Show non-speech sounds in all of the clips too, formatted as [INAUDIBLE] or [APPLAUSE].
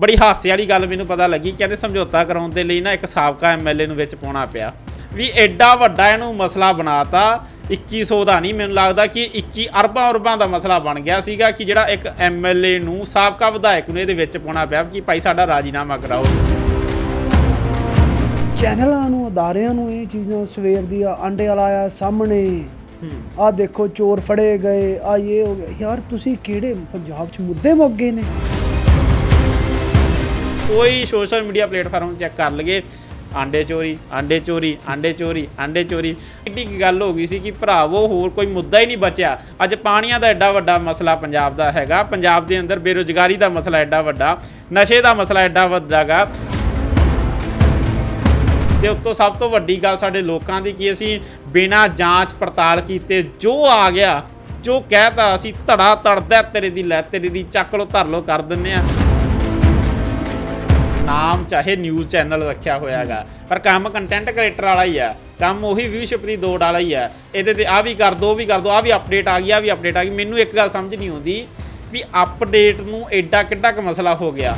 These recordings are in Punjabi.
ਬੜੀ ਹਾਸੇ ਵਾਲੀ ਗੱਲ ਮੈਨੂੰ ਪਤਾ ਲੱਗੀ ਕਹਿੰਦੇ ਸਮਝੌਤਾ ਕਰਾਉਣ ਦੇ ਲਈ ਨਾ ਇੱਕ ਸਾਬਕਾ ਐਮਐਲਏ ਨੂੰ ਵਿੱਚ ਪਾਉਣਾ ਪਿਆ। ਵੀ ਐਡਾ ਵੱਡਾ ਇਹਨੂੰ ਮਸਲਾ ਬਣਾਤਾ 2100 ਦਾ ਨਹੀਂ ਮੈਨੂੰ ਲੱਗਦਾ ਕਿ 21 ਅਰਬਾਂ ਅਰਬਾਂ ਦਾ ਮਸਲਾ ਬਣ ਗਿਆ ਸੀਗਾ ਕਿ ਜਿਹੜਾ ਇੱਕ ਐਮਐਲਏ ਨੂੰ ਸਾਬਕਾ ਵਿਧਾਇਕ ਨੂੰ ਇਹਦੇ ਵਿੱਚ ਪਾਉਣਾ ਪਿਆ ਕਿ ਭਾਈ ਸਾਡਾ ਰਾਜੀਨਾਮਾ ਕਰਾਓ। ਚੈਨਲਾਂ ਨੂੰ ਅਦਾਰਿਆਂ ਨੂੰ ਇਹ ਚੀਜ਼ਾਂ ਸਵੇਰ ਦੀ ਆਂਡੇ ਵਾਲਾ ਆਇਆ ਸਾਹਮਣੇ। ਆ ਦੇਖੋ ਚੋਰ ਫੜੇ ਗਏ ਆ ਇਹ ਹੋ ਗਿਆ। ਯਾਰ ਤੁਸੀਂ ਕਿਹੜੇ ਪੰਜਾਬ 'ਚ ਮੁੱਦੇ ਮੁੱਕ ਗਏ ਨੇ? ਕੋਈ ਸੋਸ਼ਲ ਮੀਡੀਆ ਪਲੇਟਫਾਰਮ ਚੈੱਕ ਕਰ ਲਗੇ ਆਂਡੇ ਚੋਰੀ ਆਂਡੇ ਚੋਰੀ ਆਂਡੇ ਚੋਰੀ ਆਂਡੇ ਚੋਰੀ। ਕਿੱਡੀ ਕੀ ਗੱਲ ਹੋ ਗਈ ਸੀ ਕਿ ਭਰਾਵੋ ਹੋਰ ਕੋਈ ਮੁੱਦਾ ਹੀ ਨਹੀਂ ਬਚਿਆ। ਅੱਜ ਪਾਣੀਆਂ ਦਾ ਐਡਾ ਵੱਡਾ ਮਸਲਾ ਪੰਜਾਬ ਦਾ ਹੈਗਾ। ਪੰਜਾਬ ਦੇ ਅੰਦਰ ਬੇਰੁਜ਼ਗਾਰੀ ਦਾ ਮਸਲਾ ਐਡਾ ਵੱਡਾ, ਨਸ਼ੇ ਦਾ ਮਸਲਾ ਐਡਾ ਵੱਡਾਗਾ ਤੇ ਉੱਤੋਂ ਸਭ ਤੋਂ ਵੱਡੀ ਗੱਲ ਸਾਡੇ ਲੋਕਾਂ ਦੀ ਕੀ ਅਸੀਂ ਬਿਨਾਂ ਜਾਂਚ ਪੜਤਾਲ ਕੀਤੇ ਜੋ ਆ ਗਿਆ, ਜੋ ਕਹਿਤਾ ਅਸੀਂ ਧੜਾ ਤੜਦਾ ਤੇਰੇ ਦੀ ਲੈ, ਤੇਰੇ ਦੀ ਚੱਕ ਲੋ ਧਰ ਲੋ ਕਰ ਦਿੰਨੇ ਆ। ਨਾਮ ਚਾਹੇ ਨਿਊਜ਼ ਚੈਨਲ ਰੱਖਿਆ ਹੋਇਆਗਾ ਪਰ ਕੰਮ ਕੰਟੈਂਟ ਕ੍ਰੀਏਟਰ ਵਾਲਾ ਹੀ ਆ। ਕੰਮ ਉਹੀ ਵਿਊਸ਼ਿਪ ਦੀ ਦੌੜ ਵਾਲਾ ਹੀ ਆ। ਇਹਦੇ ਤੇ ਆ ਵੀ ਕਰ ਦੋ ਉਹ ਵੀ ਕਰ ਦੋ ਆ ਵੀ ਅਪਡੇਟ ਆ ਗਈ ਆ ਵੀ ਅਪਡੇਟ ਆ ਗਈ। ਮੈਨੂੰ ਇੱਕ ਗੱਲ ਸਮਝ ਨਹੀਂ ਆਉਂਦੀ ਵੀ ਅਪਡੇਟ ਨੂੰ ਐਡਾ ਕਿੱਡਾ ਕੁ ਮਸਲਾ ਹੋ ਗਿਆ।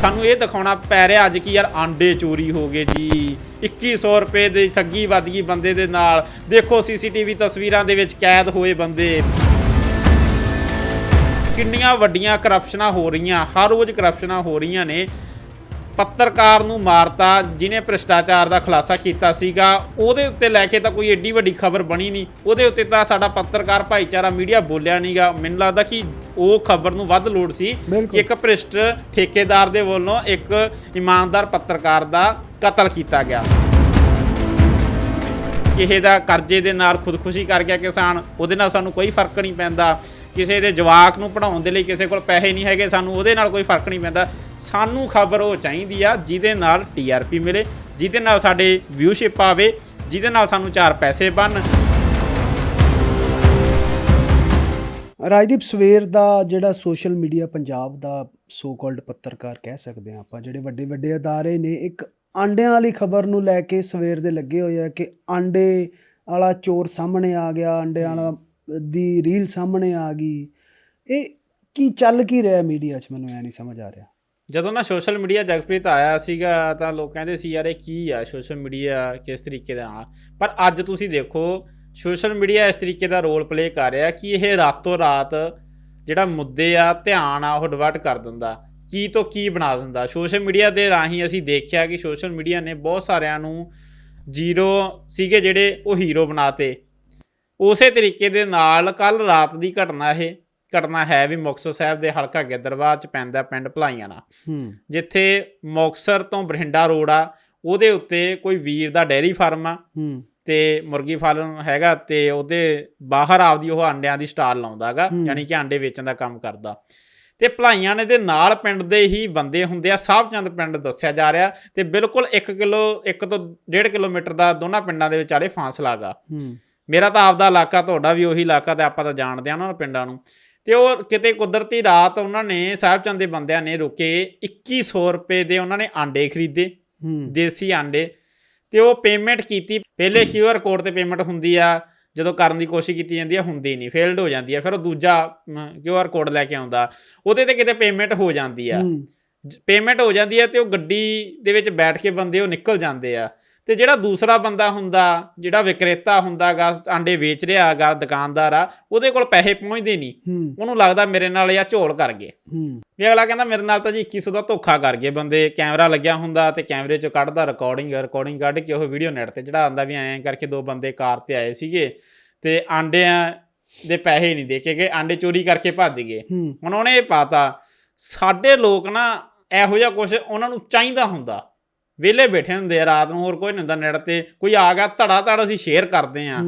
ਸਾਨੂੰ ਇਹ ਦਿਖਾਉਣਾ ਪੈ ਰਿਹਾ ਅੱਜ ਕੀ ਯਾਰ ਆਂਡੇ ਚੋਰੀ ਹੋ ਗਏ ਜੀ। 2100 ਰੁਪਏ ਦੀ ਠੱਗੀ ਵੱਜ ਗਈ ਬੰਦੇ ਦੇ ਨਾਲ। ਦੇਖੋ ਸੀਸੀਟੀਵੀ ਤਸਵੀਰਾਂ ਦੇ ਵਿੱਚ ਕੈਦ ਹੋਏ ਬੰਦੇ। ਕਿੰਨੀਆਂ ਵੱਡੀਆਂ ਕਰਪਸ਼ਨਾਂ ਹੋ ਰਹੀਆਂ ਹਰ ਰੋਜ਼ ਕਰਪਸ਼ਨਾਂ ਹੋ ਰਹੀਆਂ ਨੇ। ਪੱਤਰਕਾਰ ਨੂੰ ਮਾਰਤਾ ਜਿਨੇ ਭ੍ਰਿਸ਼ਟਾਚਾਰ ਦਾ ਖੁਲਾਸਾ ਕੀਤਾ ਸੀਗਾ ਉਹਦੇ ਉੱਤੇ ਲੈ ਕੇ ਤਾਂ ਕੋਈ ਏਡੀ ਵੱਡੀ ਖਬਰ ਬਣੀ ਨਹੀਂ। ਉਹਦੇ ਉੱਤੇ ਤਾਂ ਸਾਡਾ ਪੱਤਰਕਾਰ ਭਾਈਚਾਰਾ ਮੀਡੀਆ ਬੋਲਿਆ ਨਹੀਂਗਾ। ਮੈਨੂੰ ਲੱਗਦਾ ਕਿ ਉਹ ਖਬਰ ਨੂੰ ਵੱਧ ਲੋੜ ਸੀ। ਕਿ ਇੱਕ ਭ੍ਰਿਸ਼ਟ ਠੇਕੇਦਾਰ ਦੇ ਵੱਲੋਂ ਇੱਕ ਇਮਾਨਦਾਰ ਪੱਤਰਕਾਰ ਦਾ ਕਤਲ ਕੀਤਾ ਗਿਆ। ਕਿਸੇ ਦਾ ਕਰਜ਼ੇ ਦੇ ਨਾਲ ਖੁਦਕੁਸ਼ੀ ਕਰ ਗਿਆ ਕਿਸਾਨ। ਉਹਦੇ ਨਾਲ ਸਾਨੂੰ ਕੋਈ ਫ਼ਰਕ ਨਹੀਂ ਪੈਂਦਾ। ਕਿਸੇ ਦੇ ਜਵਾਕ ਨੂੰ ਪੜਾਉਣ ਦੇ ਲਈ ਕਿਸੇ ਕੋਲ ਪੈਸੇ ਨਹੀਂ ਹੈਗੇ, ਸਾਨੂੰ ਉਹਦੇ ਨਾਲ ਕੋਈ ਫ਼ਰਕ ਨਹੀਂ ਪੈਂਦਾ। ਸਾਨੂੰ ਖਬਰ ਉਹ ਚਾਹੀਦੀ ਆ ਜਿਹਦੇ ਨਾਲ ਟੀਆਰਪੀ ਮਿਲੇ, ਜਿਹਦੇ ਨਾਲ ਸਾਡੇ ਵਿਊਸ਼ਿਪ ਆਵੇ, ਜਿਹਦੇ ਨਾਲ ਸਾਨੂੰ ਚਾਰ ਪੈਸੇ ਬਣ ਰਾਜਦੀਪ, ਸਵੇਰ ਦਾ ਜਿਹੜਾ ਸੋਸ਼ਲ ਮੀਡੀਆ ਪੰਜਾਬ ਦਾ ਸੋ ਕਾਲਡ ਪੱਤਰਕਾਰ ਕਹਿ ਸਕਦੇ ਆ ਆਪਾਂ, ਜਿਹੜੇ ਵੱਡੇ ਵੱਡੇ ਅਦਾਰੇ ਨੇ, ਇੱਕ ਆਂਡਿਆਂ ਵਾਲੀ ਖਬਰ ਨੂੰ ਲੈ ਕੇ ਸਵੇਰ ਦੇ ਲੱਗੇ ਹੋਏ ਆ ਕਿ ਆਂਡੇ ਵਾਲਾ ਚੋਰ ਸਾਹਮਣੇ ਆ ਗਿਆ, ਆਂਡਿਆਂ ਵਾਲਾ ਦੀ ਰੀਲ ਸਾਹਮਣੇ ਆ ਗਈ। ਇਹ ਕੀ ਚੱਲ ਕੀ ਰਿਹਾ ਮੀਡੀਆ 'ਚ? ਮੈਨੂੰ ਐ ਨਹੀਂ ਸਮਝ ਆ ਰਿਹਾ। ਜਦੋਂ ਨਾ ਸੋਸ਼ਲ ਮੀਡੀਆ ਜਗਪ੍ਰੀਤ ਆਇਆ ਸੀਗਾ ਤਾਂ ਲੋਕ ਕਹਿੰਦੇ ਸੀ, ਯਾਰ ਇਹ ਕੀ ਆ? ਸੋਸ਼ਲ ਮੀਡੀਆ ਕਿਸ ਤਰੀਕੇ ਦਾ ਨਾਲ ਪਰ ਅੱਜ ਤੁਸੀਂ ਦੇਖੋ, ਸੋਸ਼ਲ ਮੀਡੀਆ ਇਸ ਤਰੀਕੇ ਦਾ ਰੋਲ ਪਲੇ ਕਰ ਰਿਹਾ ਕਿ ਇਹ ਰਾਤੋਂ ਰਾਤ ਜਿਹੜਾ ਮੁੱਦੇ ਆ, ਧਿਆਨ ਆ, ਉਹ ਡਿਵਰਟ ਕਰ ਦਿੰਦਾ। ਕੀ ਤੋਂ ਕੀ ਬਣਾ ਦਿੰਦਾ? ਸੋਸ਼ਲ ਮੀਡੀਆ ਦੇ ਰਾਹੀਂ ਅਸੀਂ ਦੇਖਿਆ ਕਿ ਸੋਸ਼ਲ ਮੀਡੀਆ ਨੇ ਬਹੁਤ ਸਾਰਿਆਂ ਨੂੰ ਜ਼ੀਰੋ ਸੀਗੇ ਜਿਹੜੇ ਉਹ ਹੀਰੋ ਬਣਾਤੇ। ਉਸੇ ਤਰੀਕੇ ਦੇ ਨਾਲ ਕੱਲ ਰਾਤ ਦੀ ਘਟਨਾ ਇਹ ਘਟਨਾ ਹੈ ਵੀ ਮੁਕਤਸਰ ਸਾਹਿਬ ਦੇ ਹਲਕਾ ਗਿੱਦਰਬਾਦ ਚ ਪੈਂਦਾ ਪਿੰਡ ਭਲਾਈਆਣਾ ਹੂੰ। ਜਿੱਥੇ ਮੁਕਤਸਰ ਤੋਂ ਬਠਿੰਡਾ ਰੋਡ ਆ ਉਹਦੇ ਉੱਤੇ ਕੋਈ ਵੀਰ ਦਾ ਡੈਰੀ ਫਾਰਮ ਆ ਤੇ ਮੁਰਗੀ ਫਾਰਮ ਹੈਗਾ ਤੇ ਉਹਦੇ ਬਾਹਰ ਆਪਦੀ ਉਹ ਅੰਡਿਆਂ ਦੀ ਸਟਾਲ ਲਾਉਂਦਾਗਾ। ਯਾਨੀ ਕਿ ਅੰਡੇ ਵੇਚਣ ਦਾ ਕੰਮ ਕਰਦਾ। ਤੇ ਭਲਾਈਆਂ ਨੇ ਦੇ ਨਾਲ ਪਿੰਡ ਦੇ ਹੀ ਬੰਦੇ ਹੁੰਦੇ ਆ ਸਾਹਿਬਚੰਦ ਪਿੰਡ ਦੱਸਿਆ ਜਾ ਰਿਹਾ ਤੇ ਬਿਲਕੁਲ 1 ਕਿਲੋ 1 ਤੋਂ 1.5 ਕਿਲੋਮੀਟਰ ਦਾ ਦੋਨਾਂ ਪਿੰਡਾਂ ਦੇ ਵਿਚਾਲੇ ਫਾਸਲਾ ਗਾ। ਹੂੰ। ਮੇਰਾ ਤਾਂ ਆਪਦਾ ਇਲਾਕਾ ਤੁਹਾਡਾ ਵੀ ਉਹੀ ਇਲਾਕਾ ਤੇ ਆਪਾਂ ਤਾਂ ਜਾਣਦੇ ਆ ਉਹਨਾਂ ਪਿੰਡਾਂ ਨੂੰ। ਤੇ ਉਹ ਕਿਤੇ ਕੁਦਰਤੀ ਰਾਤ ਉਹਨਾਂ ਨੇ ਸਾਹਿਬਚੰਦ ਦੇ ਬੰਦਿਆਂ ਨੇ ਰੁਕੇ 2100 ਰੁਪਏ ਦੇ ਉਹਨਾਂ ਨੇ ਆਂਡੇ ਖਰੀਦੇ ਹੂੰ। ਦੇਸੀ ਆਂਡੇ। ਤੇ ਉਹ ਪੇਮੈਂਟ ਕੀਤੀ ਪਹਿਲੇ ਕਿਊਆਰ ਕੋਡ ਤੇ ਪੇਮੈਂਟ ਹੁੰਦੀ ਆ ਜਦੋਂ ਕਰਨ ਦੀ ਕੋਸ਼ਿਸ਼ ਕੀਤੀ ਜਾਂਦੀ ਆ ਹੁੰਦੀ ਨਹੀਂ ਫੇਲਡ ਹੋ ਜਾਂਦੀ ਆ ਫਿਰ ਉਹ ਦੂਜਾ ਕਿਊਆਰ ਕੋਡ ਲੈ ਕੇ ਆਉਂਦਾ। ਉਹਦੇ ਤੇ ਕਿਤੇ ਪੇਮੈਂਟ ਹੋ ਜਾਂਦੀ ਆ। ਪੇਮੈਂਟ ਹੋ ਜਾਂਦੀ ਹੈ ਤੇ ਉਹ ਗੱਡੀ ਦੇ ਵਿੱਚ ਬੈਠ ਕੇ ਬੰਦੇ ਉਹ ਨਿਕਲ ਜਾਂਦੇ ਆ। ਤੇ ਜਿਹੜਾ ਦੂਸਰਾ ਬੰਦਾ ਹੁੰਦਾ ਜਿਹੜਾ ਵਿਕਰੇਤਾ ਹੁੰਦਾਗਾ ਆਂਡੇ ਵੇਚ ਰਿਹਾ ਹੈਗਾ ਦੁਕਾਨਦਾਰ ਆ ਉਹਦੇ ਕੋਲ ਪੈਸੇ ਪਹੁੰਚਦੇ ਨਹੀਂ। ਉਹਨੂੰ ਲੱਗਦਾ ਮੇਰੇ ਨਾਲ ਇਹ ਝੋਲ ਕਰ ਗਏ। ਵੀ ਅਗਲਾ ਕਹਿੰਦਾ ਮੇਰੇ ਨਾਲ ਤਾਂ ਜੀ 2100 ਦਾ ਧੋਖਾ ਕਰ ਗਏ ਬੰਦੇ ਕੈਮਰਾ ਲੱਗਿਆ ਹੁੰਦਾ ਤੇ ਕੈਮਰੇ ਚੋਂ ਕੱਢਦਾ ਰਿਕਾਰਡਿੰਗ ਰਿਕਾਰਡਿੰਗ ਕੱਢ ਕੇ ਉਹ ਵੀਡੀਓ ਨੈਟ ਤੇ ਚੜਾ ਦਿੰਦਾ ਵੀ ਐਂ ਕਰਕੇ ਦੋ ਬੰਦੇ ਕਾਰ ਤੇ ਆਏ ਸੀਗੇ ਤੇ ਆਂਡਿਆਂ ਦੇ ਪੈਸੇ ਨਹੀਂ ਦੇ ਕੇ ਗਏ ਆਂਡੇ ਚੋਰੀ ਕਰਕੇ ਭੱਜ ਗਏ। ਹੁਣ ਉਹਨੇ ਇਹ ਪਾਤਾ ਸਾਡੇ ਲੋਕ ਨਾ ਇਹੋ ਜਿਹਾ ਕੁਝ ਉਹਨਾਂ ਨੂੰ ਚਾਹੀਦਾ ਹੁੰਦਾ। ਵਿਹਲੇ ਬੈਠੇ ਹੁੰਦੇ ਆ ਰਾਤ ਨੂੰ ਹੋਰ ਕੋਈ ਨਹੀਂ ਹੁੰਦਾ ਨੈਟ ਤੇ ਕੋਈ ਆ ਗਿਆ ਧੜਾ ਧੜ ਅਸੀਂ ਸ਼ੇਅਰ ਕਰਦੇ ਆ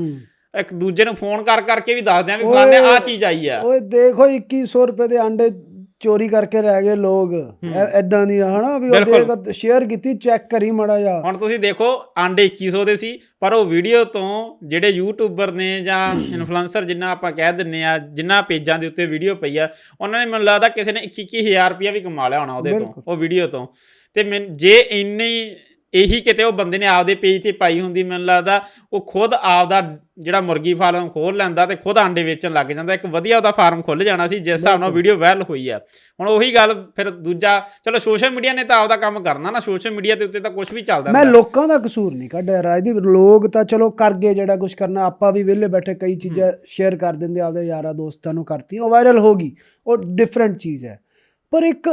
ਇੱਕ ਦੂਜੇ ਨੂੰ ਫੋਨ ਕਰ ਕਰਕੇ ਵੀ ਦੱਸਦੇ ਆ ਵੀ ਫਲਾਣੇ ਆ ਚੀਜ਼ ਆਈ ਆ। ਓਏ ਦੇਖੋ 2100 ਰੁਪਏ ਦੇ ਅੰਡੇ ਚੋਰੀ ਕਰਕੇ ਰਹਿ ਗਏ ਲੋਕ। ਐਦਾਂ ਦੀ ਹਨਾ? ਵੀ ਉਹ ਬਿਲਕੁਲ। ਦੇਖ ਸ਼ੇਅਰ ਕੀਤੀ ਚੈੱਕ ਕਰੀ ਮੜਾ ਜਾ ਹੁਣ ਤੁਸੀਂ ਦੇਖੋ ਆਂਡੇ 2100 ਦੇ ਸੀ ਪਰ ਉਹ ਵੀਡੀਓ ਤੋਂ ਜਿਹੜੇ ਯੂਟਿਊਬਰ ਨੇ ਜਾਂ ਇਨਫਲੂਐਂਸਰ ਜਿੰਨਾ ਆਪਾਂ ਕਹਿ ਦਿੰਨੇ ਆ ਜਿੰਨਾ ਪੇਜਾਂ ਦੇ ਉੱਤੇ ਵੀਡੀਓ ਪਈ ਆ ਉਹਨਾਂ ਨੇ ਮੈਨੂੰ ਲੱਗਦਾ ਕਿਸੇ ਨੇ 21000 ਰੁਪਇਆ ਵੀ ਕਮਾ ਲਿਆ ਹੋਣਾ ਉਹਦੇ ਤੋਂ। ਉਹ ਵੀਡੀਓ ਤੋਂ। ਤੇ ਜੇ ਇੰਨੀ ਇਹੀ ਕਿਤੇ ਉਹ ਬੰਦੇ ਨੇ ਆਪਦੇ ਪੇਜ ਤੇ ਪਾਈ ਹੁੰਦੀ ਮੈਨੂੰ ਲੱਗਦਾ ਉਹ ਖੁਦ ਆਪਦਾ ਜਿਹੜਾ ਮੁਰਗੀ ਫਾਰਮ ਖੋਲ ਲੈਂਦਾ ਤੇ ਖੁਦ ਆਂਡੇ ਵੇਚਣ ਲੱਗ ਜਾਂਦਾ। ਇੱਕ ਵਧੀਆ ਉਹਦਾ ਫਾਰਮ ਖੁੱਲ ਜਾਣਾ ਸੀ ਜਿਸ ਹਿਸਾਬ ਨਾਲ ਵੀਡੀਓ ਵਾਇਰਲ ਹੋਈ ਆ। ਹੁਣ ਉਹੀ ਗੱਲ ਫਿਰ ਦੂਜਾ ਚਲੋ ਸੋਸ਼ਲ ਮੀਡੀਆ ਨੇ ਤਾਂ ਆਪਦਾ ਕੰਮ ਕਰਨਾ ਨਾ ਸੋਸ਼ਲ ਮੀਡੀਆ ਦੇ ਉੱਤੇ ਤਾਂ ਕੁਝ ਵੀ ਚੱਲਦਾ ਮੈਂ। ਲੋਕਾਂ ਦਾ ਕਸੂਰ ਨਹੀਂ ਕੱਢਿਆ ਰਾਜਦੀਪ ਲੋਕ ਤਾਂ ਚਲੋ ਕਰ ਗਏ ਜਿਹੜਾ ਕੁਝ ਕਰਨਾ ਆਪਾਂ ਵੀ ਵਿਹਲੇ ਬੈਠੇ ਕਈ ਚੀਜ਼ਾਂ ਸ਼ੇਅਰ ਕਰ ਦਿੰਦੇ ਆਪਦੇ ਯਾਰਾਂ ਦੋਸਤਾਂ ਨੂੰ ਕਰਤੀ ਉਹ ਵਾਇਰਲ ਹੋ ਗਈ ਉਹ ਡਿਫਰੈਂਟ ਚੀਜ਼ ਹੈ। ਪਰ ਇੱਕ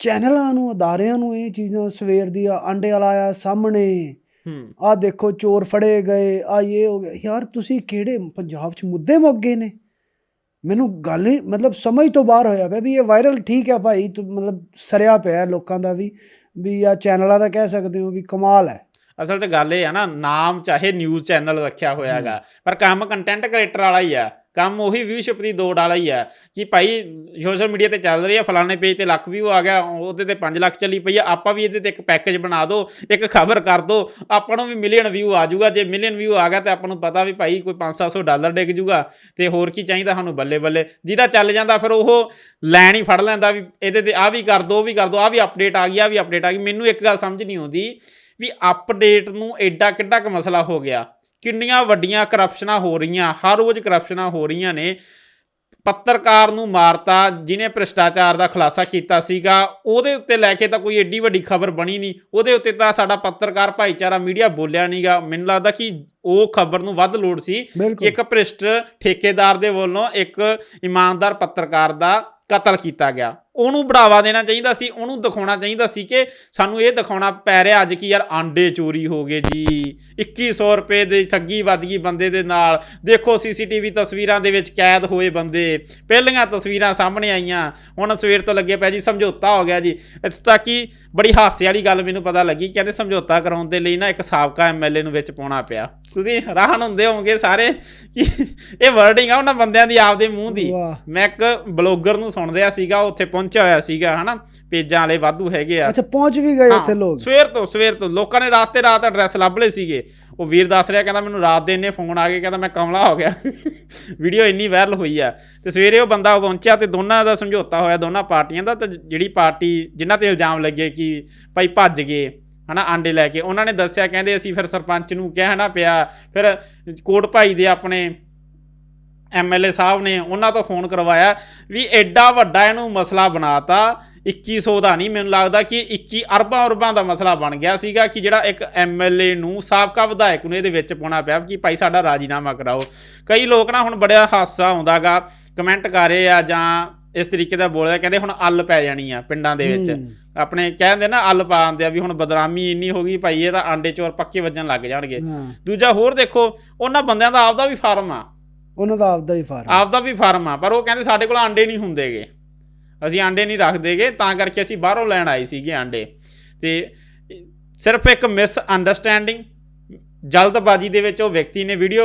ਚੈਨਲਾਂ ਨੂੰ ਅਦਾਰਿਆਂ ਨੂੰ ਇਹ ਚੀਜ਼ਾਂ ਸਵੇਰ ਦੀ ਆ, ਆਂਡੇ ਵਾਲਾ ਆਇਆ ਸਾਹਮਣੇ। ਆ ਦੇਖੋ ਚੋਰ ਫੜੇ ਗਏ ਆ ਇਹ ਹੋ ਗਿਆ। ਯਾਰ ਤੁਸੀਂ ਕਿਹੜੇ ਪੰਜਾਬ 'ਚ ਮੁੱਦੇ ਮੁੱਕ ਗਏ ਨੇ? ਮੈਨੂੰ ਗੱਲ ਮਤਲਬ ਸਮਝ ਤੋਂ ਬਾਹਰ ਹੋਇਆ ਪਿਆ ਵੀ ਇਹ ਵਾਇਰਲ ਠੀਕ ਹੈ ਭਾਈ ਤੂੰ ਮਤਲਬ ਸਰਿਆ ਪਿਆ ਲੋਕਾਂ ਦਾ ਵੀ ਵੀ ਆ ਚੈਨਲਾਂ ਦਾ ਕਹਿ ਸਕਦੇ ਹੋ ਵੀ ਕਮਾਲ ਹੈ। ਅਸਲ 'ਚ ਗੱਲ ਇਹ ਆ ਨਾ ਨਾਮ ਚਾਹੇ ਨਿਊਜ਼ ਚੈਨਲ ਰੱਖਿਆ ਹੋਇਆ ਹੈਗਾ ਪਰ ਕੰਮ ਕੰਟੈਂਟ ਕ੍ਰੀਏਟਰ ਵਾਲਾ ਹੀ ਆ। ਕੰਮ ਉਹੀ ਵਿਊਸ਼ਿਪ ਦੀ ਦੌੜ ਵਾਲਾ ਹੀ ਹੈ ਕਿ ਭਾਈ ਸੋਸ਼ਲ ਮੀਡੀਆ ਤੇ ਚੱਲ ਰਹੀ ਹੈ, ਫਲਾਣੇ ਪੇਜ ਤੇ ਲੱਖ ਵਿਊ ਆ ਗਿਆ, ਉਹਦੇ ਤੇ 5 ਲੱਖ ਚੱਲੀ ਪਈ ਆ ਆਪਾਂ ਵੀ ਇਹਦੇ ਤੇ ਇੱਕ ਪੈਕੇਜ ਬਣਾ ਦਿਓ, ਇੱਕ ਖਬਰ ਕਰ ਦਿਓ, ਆਪਾਂ ਨੂੰ ਵੀ ਮਿਲੀਅਨ ਵਿਊ ਆ ਜਾਊਗਾ, ਜੇ ਮਿਲੀਅਨ ਵਿਊ ਆ ਗਿਆ ਤੇ ਆਪਾਂ ਨੂੰ ਪਤਾ ਵੀ ਭਾਈ ਕੋਈ 5-700 ਡਾਲਰ ਡਿੱਗ ਜੂਗਾ ਤੇ ਹੋਰ ਕੀ ਚਾਹੀਦਾ ਸਾਨੂੰ ਬੱਲੇ ਬੱਲੇ, ਜਿਹਦਾ ਚੱਲ ਜਾਂਦਾ ਫਿਰ ਉਹ ਲੈਣ ਹੀ ਫੜ ਲੈਂਦਾ ਵੀ ਇਹਦੇ ਤੇ ਆ ਵੀ ਕਰ ਦੋ ਉਹ ਵੀ ਕਰ ਦੋ ਆ ਵੀ ਅਪਡੇਟ ਆ ਗਈ ਆ ਵੀ ਅਪਡੇਟ ਆ ਗਈ, ਮੈਨੂੰ ਇੱਕ ਗੱਲ ਸਮਝ ਨਹੀਂ ਆਉਂਦੀ ਵੀ ਅਪਡੇਟ ਨੂੰ ਐਡਾ ਕਿੱਡਾ ਕੁ ਮਸਲਾ ਹੋ ਗਿਆ। ਕਿੰਨੀਆਂ ਵੱਡੀਆਂ ਕਰਪਸ਼ਨਾਂ ਹੋ ਰਹੀਆਂ ਹਰ ਰੋਜ਼ ਕਰਪਸ਼ਨਾਂ ਹੋ ਰਹੀਆਂ ਨੇ। ਪੱਤਰਕਾਰ ਨੂੰ ਮਾਰਤਾ ਜਿਨੇ ਭ੍ਰਿਸ਼ਟਾਚਾਰ ਦਾ ਖੁਲਾਸਾ ਕੀਤਾ ਸੀਗਾ ਉਹਦੇ ਉੱਤੇ ਲੈ ਕੇ ਤਾਂ ਕੋਈ ਏਡੀ ਵੱਡੀ ਖਬਰ ਬਣੀ ਨਹੀਂ। ਉਹਦੇ ਉੱਤੇ ਤਾਂ ਸਾਡਾ ਪੱਤਰਕਾਰ ਭਾਈਚਾਰਾ ਮੀਡੀਆ ਬੋਲਿਆ ਨਹੀਂਗਾ ਮੈਨੂੰ ਲੱਗਦਾ ਕਿ ਉਹ ਖਬਰ ਨੂੰ ਵੱਧ ਲੋੜ ਸੀ ਕਿ ਇੱਕ ਭ੍ਰਿਸ਼ਟ ਠੇਕੇਦਾਰ ਦੇ ਵੱਲੋਂ ਇੱਕ ਇਮਾਨਦਾਰ ਪੱਤਰਕਾਰ ਦਾ ਕਤਲ ਕੀਤਾ ਗਿਆ। ਉਹਨੂੰ ਬੜਾਵਾ ਦੇਣਾ ਚਾਹੀਦਾ ਸੀ ਉਹਨੂੰ ਦਿਖਾਉਣਾ ਚਾਹੀਦਾ ਸੀ ਕਿ ਸਾਨੂੰ ਇਹ ਦਿਖਾਉਣਾ ਪੈ ਰਿਹਾ ਅੱਜ ਕੀ ਯਾਰ ਆਂਡੇ ਚੋਰੀ ਹੋ ਗਏ ਜੀ। 2100 ਰੁਪਏ ਦੀ ਠੱਗੀ ਵੱਜ ਗਈ ਬੰਦੇ ਦੇ ਨਾਲ। ਦੇਖੋ ਸੀਸੀਟੀਵੀ ਤਸਵੀਰਾਂ ਦੇ ਵਿੱਚ ਕੈਦ ਹੋਏ ਬੰਦੇ। ਪਹਿਲੀਆਂ ਤਸਵੀਰਾਂ ਸਾਹਮਣੇ ਆਈਆਂ। ਹੁਣ ਸਵੇਰ ਤੋਂ ਲੱਗੇ ਪਿਆ ਜੀ ਸਮਝੌਤਾ ਹੋ ਗਿਆ ਜੀ। ਇੱਥੇ ਤੱਕ ਕਿ ਬੜੀ ਹਾਸੇ ਵਾਲੀ ਗੱਲ ਮੈਨੂੰ ਪਤਾ ਲੱਗੀ ਕਹਿੰਦੇ ਸਮਝੌਤਾ ਕਰਾਉਣ ਦੇ ਲਈ ਨਾ ਇੱਕ ਸਾਬਕਾ ਐਮਐਲਏ ਨੂੰ ਵਿੱਚ ਪਾਉਣਾ ਪਿਆ। ਤੁਸੀਂ ਹੈਰਾਨ ਹੁੰਦੇ ਹੋਵੋਗੇ ਸਾਰੇ ਕਿ ਇਹ ਵਰਡਿੰਗ ਆ ਉਹਨਾਂ ਬੰਦਿਆਂ ਦੀ ਆਪਦੇ ਮੂੰਹ ਦੀ। ਮੈਂ ਇੱਕ ਬਲੌਗਰ ਨੂੰ ਸੁਣ ਰਿਹਾ ਸੀਗਾ ਉੱਥੇ ਪਹੁੰਚਿਆ ਹੋਇਆ ਸੀਗਾ ਹਨਾ? ਪੇਜਾਂ ਵਾਲੇ ਵਾਧੂ ਹੈਗੇ ਆ। ਅੱਛਾ ਪਹੁੰਚ ਵੀ ਗਏ ਉੱਥੇ ਲੋਕ। ਸਵੇਰ ਤੋਂ ਸਵੇਰ ਤੋਂ। ਲੋਕਾਂ ਨੇ ਰਾਤ ਤੇ ਰਾਤ ਐਡਰੈਸ ਲੱਭ ਲਏ ਸੀਗੇ। ਉਹ ਵੀਰ ਦੱਸ ਰਿਹਾ ਕਹਿੰਦਾ ਮੈਨੂੰ ਰਾਤ ਦੇ ਇੰਨੇ ਫੋਨ ਆ ਗਏ ਕਹਿੰਦਾ ਮੈਂ ਕਮਲਾ ਹੋ ਗਿਆ। [LAUGHS] ਵੀਡੀਓ ਇੰਨੀ ਵਾਇਰਲ ਹੋਈ ਆ। ਤੇ ਸਵੇਰੇ ਉਹ ਬੰਦਾ ਪਹੁੰਚਿਆ ਤੇ ਦੋਨਾਂ ਦਾ ਸਮਝੌਤਾ ਹੋਇਆ ਦੋਨਾਂ ਪਾਰਟੀਆਂ ਦਾ। ਤੇ ਜਿਹੜੀ ਪਾਰਟੀ ਜਿਨ੍ਹਾਂ ਤੇ ਇਲਜ਼ਾਮ ਲੱਗੇ ਕਿ ਭਾਈ ਭੱਜ ਗਏ ਹਨਾ ਆਂਡੇ ਲੈ ਕੇ ਉਹਨਾਂ ਨੇ ਦੱਸਿਆ ਕਹਿੰਦੇ ਅਸੀਂ ਫਿਰ ਸਰਪੰਚ ਨੂੰ ਕਹਿਣਾ ਪਿਆ ਫਿਰ ਕੋਟ ਭਾਈ ਦੇ ਆਪਣੇ ਐਮਐਲਏ ਸਾਹਿਬ ਨੇ ਉਹਨਾਂ ਤੋਂ ਫੋਨ ਕਰਵਾਇਆ ਵੀ ਐਡਾ ਵੱਡਾ ਇਹਨੂੰ ਮਸਲਾ ਬਣਾਤਾ 2100 ਦਾ ਨਹੀਂ ਮੈਨੂੰ ਲੱਗਦਾ ਕਿ 21 ਅਰਬਾਂ ਅਰਬਾਂ ਦਾ ਮਸਲਾ ਬਣ ਗਿਆ ਸੀਗਾ ਕਿ ਜਿਹੜਾ ਇੱਕ ਐਮਐਲਏ ਨੂੰ ਸਾਬਕਾ ਵਿਧਾਇਕ ਨੂੰ ਇਹਦੇ ਵਿੱਚ ਪਾਉਣਾ ਪਿਆ ਕਿ ਭਾਈ ਸਾਡਾ ਰਾਜੀਨਾਮਾ ਕਰਾਓ। ਕਈ ਲੋਕ ਨਾ ਹੁਣ ਬੜਾ ਹਾਸਾ ਆਉਂਦਾਗਾ ਕਮੈਂਟ ਕਰ ਰਹੇ ਆ ਜਾਂ ਇਸ ਤਰੀਕੇ ਦਾ ਬੋਲਦੇ ਕਹਿੰਦੇ ਹੁਣ ਅੱਲ ਪੈ ਜਾਣੀ ਆ ਪਿੰਡਾਂ ਦੇ ਵਿੱਚ। ਆਪਣੇ ਕਹਿੰਦੇ ਨਾ ਅੱਲ ਪਾ ਆਉਂਦੇ ਆ ਵੀ ਹੁਣ ਬਦਨਾਮੀ ਇੰਨੀ ਹੋ ਗਈ ਭਾਈ ਇਹ ਤਾਂ ਆਂਡੇ ਚੋਰ ਪੱਕੇ ਵੱਜਣ ਲੱਗ ਜਾਣਗੇ। ਦੂਜਾ ਹੋਰ ਦੇਖੋ ਉਹਨਾਂ ਬੰਦਿਆਂ ਦਾ ਆਪਦਾ ਵੀ ਫਾਰਮ ਆ। ਉਹਨਾਂ ਦਾ ਆਪਦਾ ਹੀ ਫਾਰਮ ਆਪਦਾ ਵੀ ਫਾਰਮ ਆ, ਪਰ ਉਹ ਕਹਿੰਦੇ ਸਾਡੇ ਕੋਲ ਆਂਡੇ ਨਹੀਂ ਹੁੰਦੇਗੇ। ਅਸੀਂ ਆਂਡੇ ਨਹੀਂ ਰੱਖਦੇਗੇ, ਤਾਂ ਕਰਕੇ ਅਸੀਂ ਬਾਹਰੋਂ ਲੈਣ ਆਏ ਸੀਗੇ ਆਂਡੇ। ਤੇ ਸਿਰਫ ਇੱਕ ਮਿਸ ਅੰਡਰਸਟੈਂਡਿੰਗ ਜਲਦਬਾਜ਼ੀ ਦੇ ਵਿੱਚ ਉਹ ਵਿਅਕਤੀ ਨੇ ਵੀਡੀਓ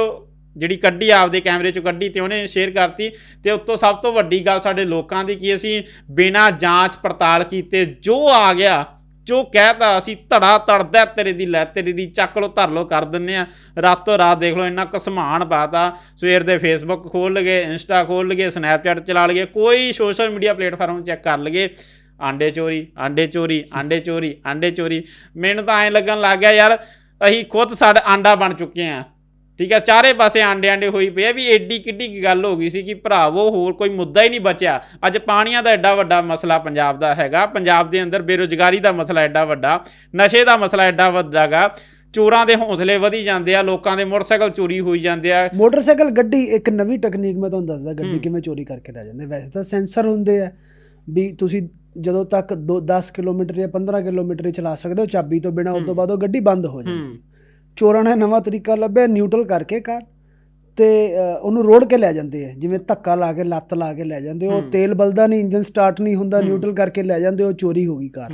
ਜਿਹੜੀ ਕੱਢੀ, ਆਪਦੇ ਕੈਮਰੇ 'ਚੋਂ ਕੱਢੀ ਤੇ ਉਹਨੇ ਸ਼ੇਅਰ ਕਰਤੀ ਤੇ ਉੱਤੋਂ ਸਭ ਤੋਂ ਵੱਡੀ ਗੱਲ ਸਾਡੇ ਲੋਕਾਂ ਦੀ ਕੀ ਅਸੀਂ ਬਿਨਾਂ ਜਾਂਚ ਪੜਤਾਲ ਕੀਤੇ ਜੋ ਆ ਗਿਆ ਜੋ ਕਹਿਤਾ ਅਸੀਂ, ਧੜਾ ਤੜਦਾ ਤੇਰੇ ਦੀ ਲੈ, ਤੇਰੇ ਦੀ ਚੱਕ ਲੋ ਧਰ ਲੋ ਕਰ ਦਿੰਨੇ ਆ। ਰਾਤੋਂ ਰਾਤ ਦੇਖ ਲਓ, ਇੰਨਾ ਕਸਮਾਨ ਪਾਤਾ ਸਵੇਰ ਦੇ ਫੇਸਬੁੱਕ ਖੋਲ ਲਗੇ ਇੰਸਟਾ ਖੋਲ ਲਗੇ ਸਨੈਪਚੈਟ ਚਲਾ ਲਗੇ, ਕੋਈ ਸੋਸ਼ਲ ਮੀਡੀਆ ਪਲੇਟਫਾਰਮ ਚੈੱਕ ਕਰ ਲਗੇ। ਆਂਡੇ ਚੋਰੀ ਆਂਡੇ ਚੋਰੀ ਆਂਡੇ ਚੋਰੀ ਆਂਡੇ ਚੋਰੀ। ਮੈਨੂੰ ਤਾਂ ਐਂ ਲੱਗਣ ਲੱਗ ਗਿਆ, ਯਾਰ, ਅਸੀਂ ਖੁਦ ਸਾਡਾ ਆਂਡਾ ਬਣ ਚੁੱਕੇ ਆ। ਠੀਕ ਹੈ ਚਾਰੇ ਪਾਸੇ ਆਂਡੇ ਆਂਡੇ ਹੋਈ ਪਏ ਆ ਵੀ ਐਡੀ ਕਿੱਡੀ ਗੱਲ ਹੋ ਗਈ ਸੀ ਕਿ ਭਰਾਵੋ ਹੋਰ ਕੋਈ ਮੁੱਦਾ ਹੀ ਨਹੀਂ ਬਚਿਆ। ਅੱਜ ਪਾਣੀਆਂ ਦਾ ਐਡਾ ਵੱਡਾ ਮਸਲਾ ਪੰਜਾਬ ਦਾ ਹੈਗਾ। ਪੰਜਾਬ ਦੇ ਅੰਦਰ ਬੇਰੁਜ਼ਗਾਰੀ ਦਾ ਮਸਲਾ ਐਡਾ ਵੱਡਾ ਨਸ਼ੇ ਦਾ ਮਸਲਾ ਐਡਾ ਵੱਡਾਗਾ। ਚੋਰਾਂ ਦੇ ਹੌਸਲੇ ਵਧੀ ਜਾਂਦੇ ਆ ਲੋਕਾਂ ਦੇ ਮੋਟਰਸਾਈਕਲ ਚੋਰੀ ਹੋਈ ਜਾਂਦੇ ਆ। ਮੋਟਰਸਾਈਕਲ ਗੱਡੀ ਇੱਕ ਨਵੀਂ ਟੈਕਨੀਕ ਮੈਂ ਤੁਹਾਨੂੰ ਦੱਸਦਾ ਗੱਡੀ ਕਿਵੇਂ ਚੋਰੀ ਕਰਕੇ ਲੈ ਜਾਂਦੇ। ਵੈਸੇ ਤਾਂ ਸੈਂਸਰ ਹੁੰਦੇ ਆ ਵੀ ਤੁਸੀਂ ਜਦੋਂ ਤੱਕ 10 ਕਿਲੋਮੀਟਰ ਜਾਂ 15 ਕਿਲੋਮੀਟਰ ਚਲਾ ਸਕਦੇ ਹੋ ਚਾਬੀ ਤੋਂ ਬਿਨਾ ਉਸ ਤੋਂ ਬਾਅਦ ਉਹ ਗੱਡੀ ਬੰਦ ਹੋ ਜਾਂਦੀ ਹੂੰ। ਚੋਰਾਂ ਨੇ ਨਵਾਂ ਤਰੀਕਾ ਲੱਭਿਆ ਨਿਊਟਰਲ ਕਰਕੇ ਕਾਰ ਤੇ ਉਹਨੂੰ ਰੋੜ ਕੇ ਲੈ ਜਾਂਦੇ ਆ। ਜਿਵੇਂ ਧੱਕਾ ਲਾ ਕੇ ਲੱਤ ਲਾ ਕੇ ਲੈ ਜਾਂਦੇ ਉਹ ਤੇਲ ਬਲਦਾ ਨਹੀਂ ਇੰਜਨ ਸਟਾਰਟ ਨਹੀਂ ਹੁੰਦਾ ਨਿਊਟਰਲ ਕਰਕੇ ਲੈ ਜਾਂਦੇ ਉਹ ਚੋਰੀ ਹੋ ਗਈ ਕਾਰ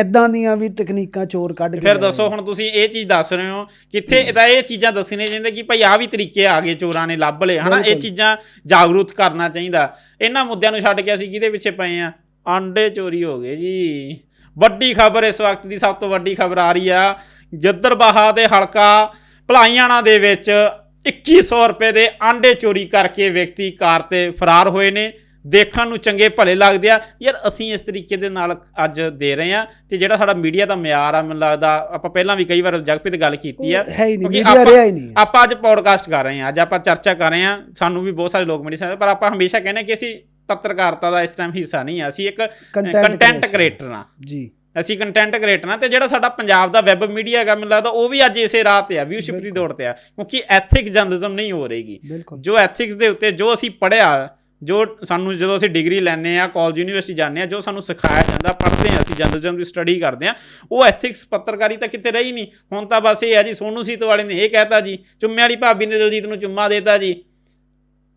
ਇਦਾਂ ਦੀਆਂ ਵੀ ਤਕਨੀਕਾਂ ਚੋਰ ਕੱਢ ਕੇ ਫਿਰ ਦੱਸੋ ਹੁਣ ਤੁਸੀਂ ਇਹ ਚੀਜ਼ ਦੱਸ ਰਹੇ ਹੋ ਕਿੱਥੇ ਇਹਦਾ ਇਹ ਚੀਜ਼ਾਂ ਦੱਸਣੇ ਚਾਹੀਦੇ ਕਿ ਭਾਈ ਆ ਵੀ ਤਰੀਕੇ ਆ ਗਏ ਚੋਰਾਂ ਨੇ ਲੱਭ ਲਏ ਹਨਾ? ਇਹ। ਚੀਜ਼ਾਂ ਜਾਗਰੂਕ ਕਰਨਾ ਚਾਹੀਦਾ। ਇਹਨਾਂ ਮੁੱਦਿਆਂ ਨੂੰ ਛੱਡ ਕੇ ਅਸੀਂ ਕਿਹਦੇ ਪਿੱਛੇ ਪਏ ਆ? ਆਂਡੇ ਚੋਰੀ ਹੋ ਗਏ ਜੀ। ਵੱਡੀ ਖਬਰ ਇਸ ਵਕਤ ਦੀ ਸਭ ਤੋਂ ਵੱਡੀ ਖਬਰ ਆ ਰਹੀ ਆ। ਗਿੱਦੜਬਾਹਾ ਦੇ ਹਲਕਾ ਭਲਾਈਆਣਾ ਦੇ ਵਿੱਚ 2100 ਰੁਪਏ ਦੇ ਆਂਡੇ ਚੋਰੀ ਕਰਕੇ ਵਿਅਕਤੀ ਕਾਰ ਤੇ ਫਰਾਰ ਹੋਏ ਨੇ। ਦੇਖਣ ਨੂੰ ਚੰਗੇ ਭਲੇ ਲੱਗਦੇ ਆ। ਯਾਰ ਅਸੀਂ ਇਸ ਤਰੀਕੇ ਦੇ ਨਾਲ ਅੱਜ ਦੇ ਰਹੇ ਆ ਤੇ ਜਿਹੜਾ ਸਾਡਾ ਮੀਡੀਆ ਦਾ ਮਿਆਰ ਆ ਮੈਨੂੰ ਲੱਗਦਾ ਆਪਾਂ ਪਹਿਲਾਂ ਵੀ ਕਈ ਵਾਰ ਜਗਪ੍ਰੀਤ ਗੱਲ ਕੀਤੀ ਆ ਕਿਉਂਕਿ ਆਪਾਂ- ਅੱਜ ਪੋਡਕਾਸਟ ਕਰ ਰਹੇ ਹਾਂ ਅੱਜ ਆਪਾਂ ਚਰਚਾ ਕਰ ਰਹੇ ਹਾਂ ਸਾਨੂੰ ਵੀ ਬਹੁਤ ਸਾਰੇ ਲੋਕ ਮਿਲੇ ਸਾਨੂੰ ਪਰ ਆਪਾਂ ਹਮੇਸ਼ਾ ਕਹਿੰਦੇ ਕਿ ਅਸੀਂ ਪੱਤਰਕਾਰਤਾ ਦਾ ਇਸ ਟਾਈਮ ਹਿੱਸਾ ਨਹੀਂ ਆ। ਅਸੀਂ ਇੱਕ ਕੰਟੈਂਟ। ਕ੍ਰੀਏਟਰ ਆ। ਜੀ। ਅਸੀਂ ਕੰਟੈਂਟ ਕ੍ਰੀਏਟਰ ਆ ਤੇ ਜਿਹੜਾ ਸਾਡਾ ਪੰਜਾਬ ਦਾ ਵੈਬ ਮੀਡੀਆ ਹੈਗਾ ਮੈਨੂੰ ਲੱਗਦਾ ਉਹ ਵੀ ਅੱਜ ਇਸੇ ਰਾਹ ਤੇ ਆ ਵਿਊਸ਼ਿਪ ਦੀ ਦੌੜ ਤੇ ਆ ਕਿਉਂਕਿ ਐਥਿਕ ਜਰਨਲਿਜ਼ਮ ਨਹੀਂ ਹੋ ਰਹੇਗੀ। ਬਿਲਕੁਲ। ਜੋ ਐਥਿਕਸ ਦੇ ਉੱਤੇ ਜੋ ਅਸੀਂ ਪੜਿਆ ਜੋ ਸਾਨੂੰ ਜਦੋਂ ਅਸੀਂ ਡਿਗਰੀ ਲੈਂਦੇ ਆ ਕਾਲਜ ਯੂਨੀਵਰਸਿਟੀ ਜਾਂਦੇ ਆ ਜੋ ਸਾਨੂੰ ਸਿਖਾਇਆ ਜਾਂਦਾ ਪੜ੍ਹਦੇ ਆ ਅਸੀਂ ਜਰਨਲਿਜ਼ਮ ਦੀ ਸਟੱਡੀ ਕਰਦੇ ਆ ਉਹ ਐਥਿਕਸ ਪੱਤਰਕਾਰੀ ਤਾਂ ਕਿਤੇ ਰਹੀ ਨਹੀਂ। ਹੁਣ ਤਾਂ ਬਸ ਇਹ ਹੈ ਜੀ ਸੋਨੂ ਸੀਤ ਵਾਲੇ ਨੇ ਇਹ ਕਹਿਤਾ ਜੀ ਚੁੰਮੇ ਵਾਲੀ ਭਾਬੀ ਨੇ ਦਲਜੀਤ ਨੂੰ ਚੁੰਮਾ ਦੇਤਾ ਜੀ।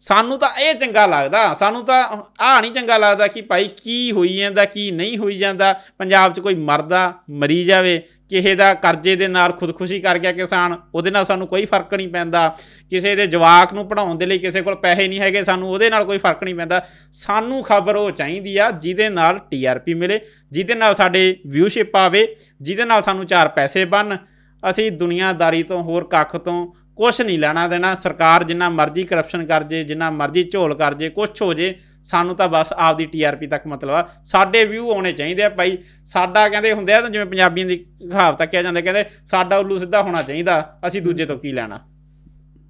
ਸਾਨੂੰ ਤਾਂ ਇਹ ਚੰਗਾ ਲੱਗਦਾ, ਸਾਨੂੰ ਤਾਂ ਆਹ ਨਹੀਂ ਚੰਗਾ ਲੱਗਦਾ ਕਿ ਭਾਈ ਕੀ ਹੋਈ ਜਾਂਦਾ, ਕੀ ਨਹੀਂ ਹੋਈ ਜਾਂਦਾ, ਪੰਜਾਬ 'ਚ ਕੋਈ ਮਰਦਾ ਮਰੀ ਜਾਵੇ, ਕਿਸੇ ਦਾ ਕਰਜ਼ੇ ਦੇ ਨਾਲ ਖੁਦਕੁਸ਼ੀ ਕਰ ਗਿਆ ਕਿਸਾਨ, ਉਹਦੇ ਨਾਲ ਸਾਨੂੰ ਕੋਈ ਫ਼ਰਕ ਨਹੀਂ ਪੈਂਦਾ, ਕਿਸੇ ਦੇ ਜਵਾਕ ਨੂੰ ਪੜਾਉਣ ਦੇ ਲਈ ਕਿਸੇ ਕੋਲ ਪੈਸੇ ਨਹੀਂ ਹੈਗੇ, ਸਾਨੂੰ ਉਹਦੇ ਨਾਲ ਕੋਈ ਫ਼ਰਕ ਨਹੀਂ ਪੈਂਦਾ। ਸਾਨੂੰ ਖਬਰ ਉਹ ਚਾਹੀਦੀ ਆ ਜਿਹਦੇ ਨਾਲ ਟੀਆਰਪੀ ਮਿਲੇ, ਜਿਹਦੇ ਨਾਲ ਸਾਡੇ ਵਿਊਸ਼ਿਪ ਆਵੇ, ਜਿਹਦੇ ਨਾਲ ਸਾਨੂੰ ਚਾਰ ਪੈਸੇ ਬਣ ਅਸੀਂ ਦੁਨੀਆਦਾਰੀ ਤੋਂ ਹੋਰ ਕੱਖ ਤੋਂ ਕੁਝ ਨਹੀਂ ਲੈਣਾ ਦੇਣਾ। ਸਰਕਾਰ ਜਿੰਨਾ ਮਰਜ਼ੀ ਕਰਪਸ਼ਨ ਕਰ ਜੇ, ਜਿੰਨਾ ਮਰਜ਼ੀ ਝੋਲ ਕਰ ਜੇ ਕੁਝ ਹੋ ਜੇ, ਸਾਨੂੰ ਤਾਂ ਬਸ ਆਪਦੀ ਟੀਆਰਪੀ ਤੱਕ ਮਤਲਬ ਆ। ਸਾਡੇ ਵਿਊ ਆਉਣੇ ਚਾਹੀਦੇ ਆ ਭਾਈ। ਸਾਡਾ ਕਹਿੰਦੇ ਹੁੰਦੇ ਆ ਨਾ, ਜਿਵੇਂ ਪੰਜਾਬੀਆਂ ਦੀ ਕਹਾਵਤ ਆ, ਕਿਹਾ ਜਾਂਦਾ, ਕਹਿੰਦੇ ਸਾਡਾ ਉੱਲੂ ਸਿੱਧਾ ਹੋਣਾ ਚਾਹੀਦਾ, ਅਸੀਂ ਦੂਜੇ ਤੋਂ ਕੀ ਲੈਣਾ?